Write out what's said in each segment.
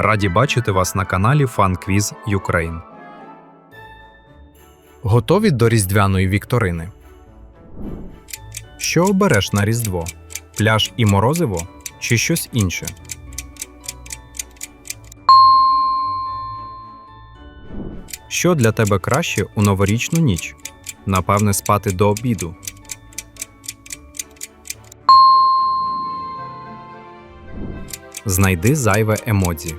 Раді бачити вас на каналі FunQuiz Ukraine. Готові до різдвяної вікторини? Що обереш на Різдво? Пляж і морозиво чи щось інше? Що для тебе краще у новорічну ніч? Напевне, спати до обіду. Знайди зайве емодзі.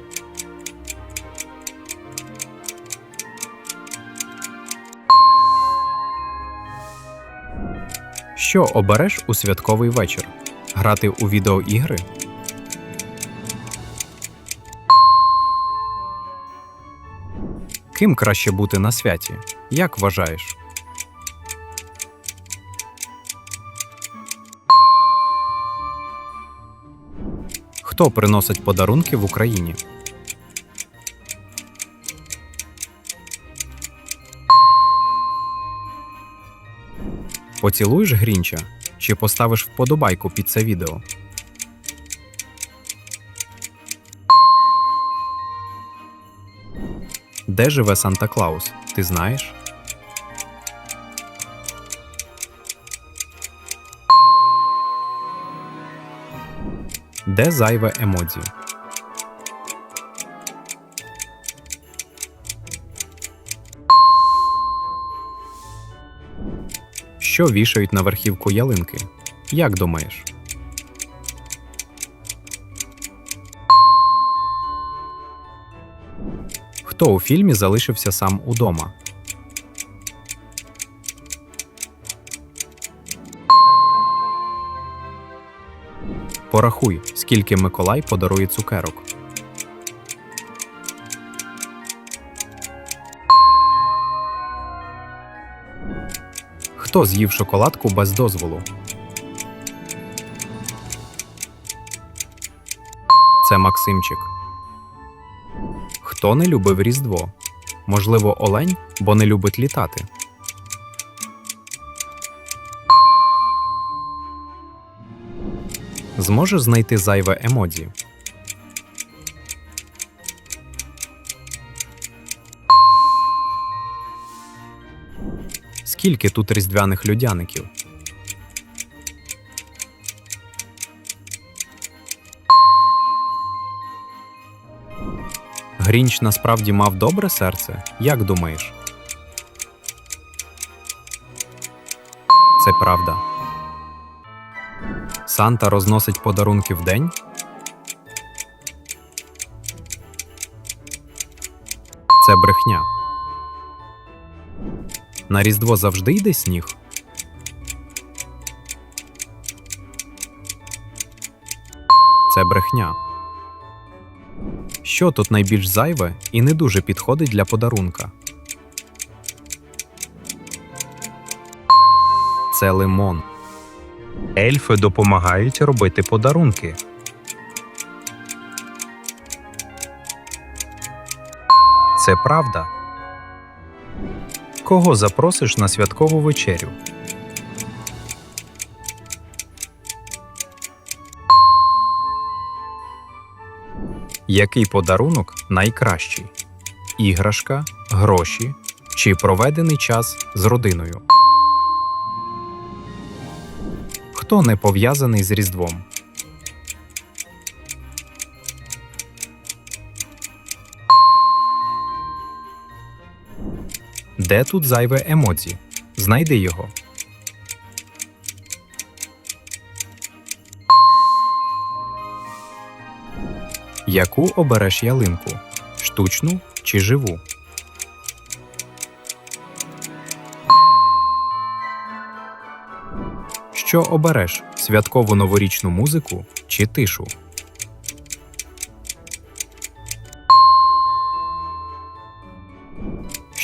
Що обереш у святковий вечір? Грати у відеоігри? Ким краще бути на святі? Як вважаєш? Хто приносить подарунки в Україні? Поцілуєш Грінча чи поставиш вподобайку під це відео? Де живе Санта Клаус? Ти знаєш? Де зайве емодзі? Що вішають на верхівку ялинки? Як думаєш? Хто у фільмі залишився сам удома? Порахуй, скільки Миколай подарує цукерок. Хто з'їв шоколадку без дозволу? Це Максимчик. Хто не любив Різдво? Можливо, олень, бо не любить літати. Зможеш знайти зайве емодзі? Скільки тут різдвяних людяників? Грінч насправді мав добре серце? Як думаєш? Це правда. Санта розносить подарунки вдень? Це брехня. На Різдво завжди йде сніг. Це брехня. Що тут найбільш зайве і не дуже підходить для подарунка? Це лимон. Ельфи допомагають робити подарунки. Це правда. Кого запросиш на святкову вечерю? Який подарунок найкращий? Іграшка, гроші чи проведений час з родиною? Хто не пов'язаний з Різдвом? Де тут зайве емодзі? Знайди його. Яку обереш ялинку? Штучну чи живу? Що обереш? Святкову новорічну музику чи тишу?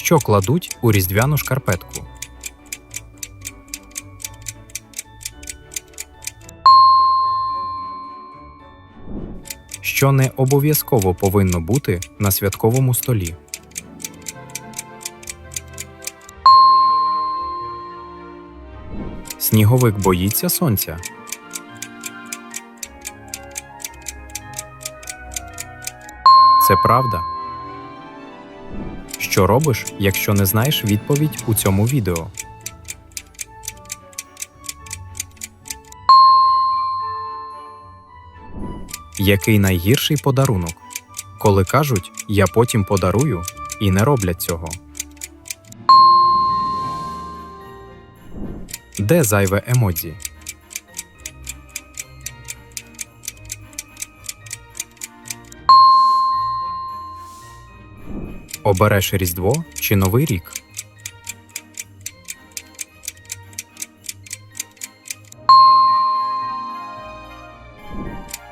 Що кладуть у різдвяну шкарпетку? Що не обов'язково повинно бути на святковому столі? Сніговик боїться сонця. Це правда. Що робиш, якщо не знаєш відповідь у цьому відео? Який найгірший подарунок? Коли кажуть я потім подарую і не роблять цього. Де зайве емодзі? Обереш Різдво чи Новий рік?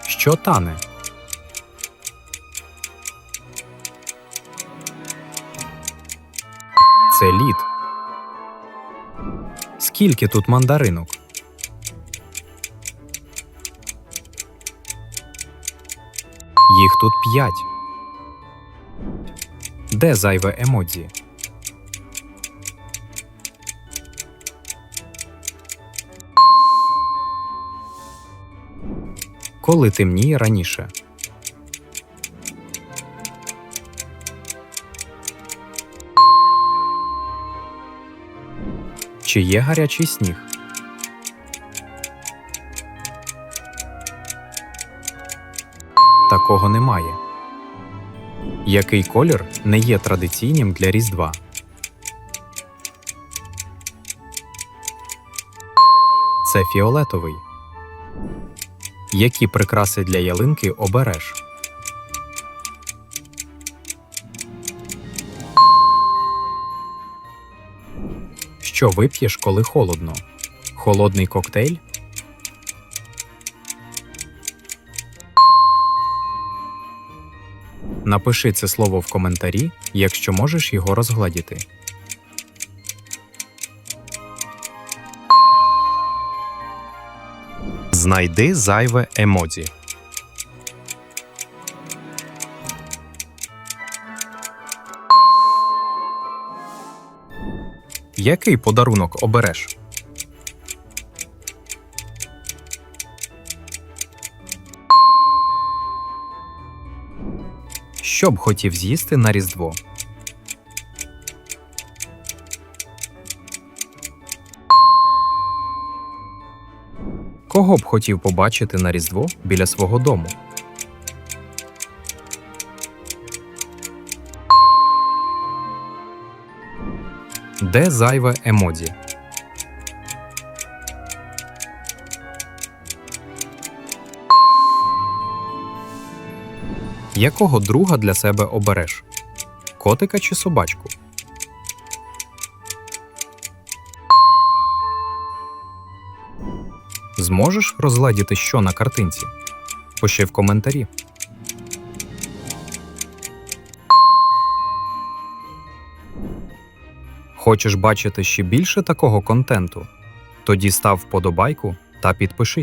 Що тане? Це лід. Скільки тут мандаринок? Їх тут п'ять. Де зайве емодзі? Коли темніє раніше? Чи є гарячий сніг? Такого немає. Який колір не є традиційним для Різдва? Це фіолетовий. Які прикраси для ялинки обереш? Що вип'єш, коли холодно? Холодний коктейль? Напиши це слово в коментарі, якщо можеш його розгладіти. Знайди зайве емодзі. Який подарунок обереш? Що б хотів з'їсти на Різдво? Кого б хотів побачити на Різдво біля свого дому? Де зайве емодзі? Якого друга для себе обереш? Котика чи собачку? Зможеш розгледіти, що на картинці? Пиши в коментарі. Хочеш бачити ще більше такого контенту? Тоді став вподобайку та підпишись.